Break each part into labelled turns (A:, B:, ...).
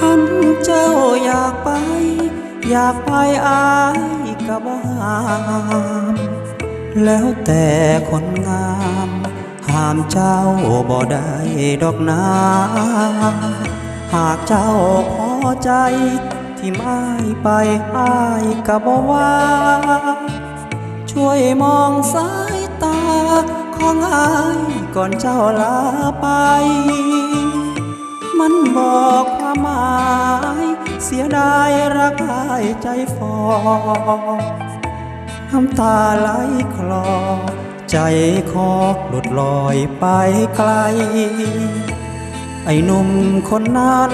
A: ขันเจ้าอยากไป อยากไปอายก็บ่หามแล้วแต่คนงามห้ามเจ้าบ่ได้ดอกนา หากเจ้าพอใจที่ไม่ไปอายก็บ่ว่าช่วยมองสายตาของอายก่อนเจ้าลาไป สียดายรักอายใจฟอน้ำตาไหลคลอ ใจคอหลุดลอยไปไกล ไอ้หนุ่มคนนั้น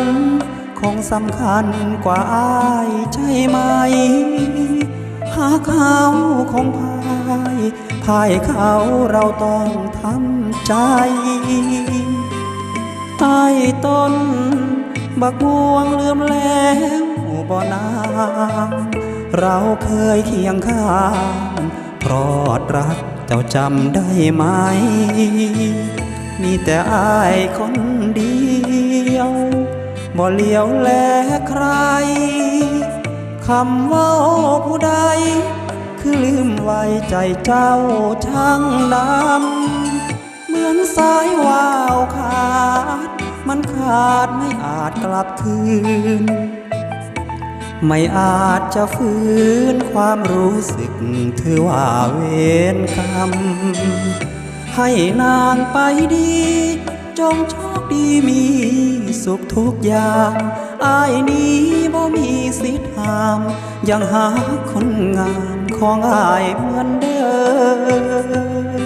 A: คงสำคัญกว่าอายใช่ไหม หาเขาคงพายพายเขาเราต้องทำใจใต้ต้น บักม่วงลืมแล้วบ่นางเราเคยเคียงข้างพรอดรักเจ้าจำได้ไหม มีแต่อายคนเดียวบ่เลี้ยวแลใครคำว่าผู้ใด คือลืมไว้ใจเจ้าช่างดำเหมือนสายวาวขาด มันขาดไม่อาจกลับคืน ไม่อาจจะฟื้นความรู้สึกถือว่าเวรกรรม ให้นางไปดี จงโชคดีมีสุขทุกอย่างอายนี้บ่มีสิทธิ์หาม ยังหาคนงามของอายเหมือนเดิม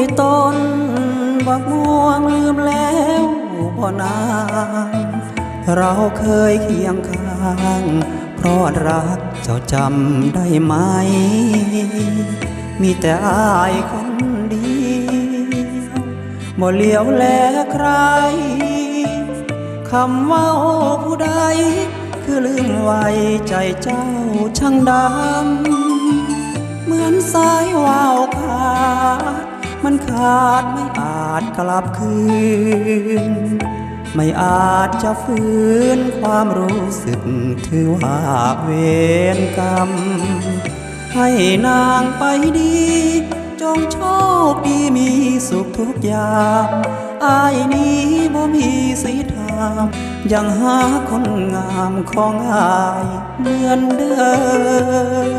A: ต้ต้นบักม่วงลืมแล้วบ่นางเราเคยเคียงข้างเพราะรักเจ้าจำได้ไหม มีแต่อายคนเดียวบ่เลี้ยวแลใครคำว่าผู้ใด คือลืมไว้ใจเจ้าช่างดำเหมือนสาย มันขาดไม่อาจกลับคืน ไม่อาจจะฟื้นความรู้สึกถือว่าเวรกรรม ให้นางไปดี จงโชคดีมีสุขทุกอย่างอายนี้บ่มีสิทามยังหาคนงามของอายเหมือนเดิม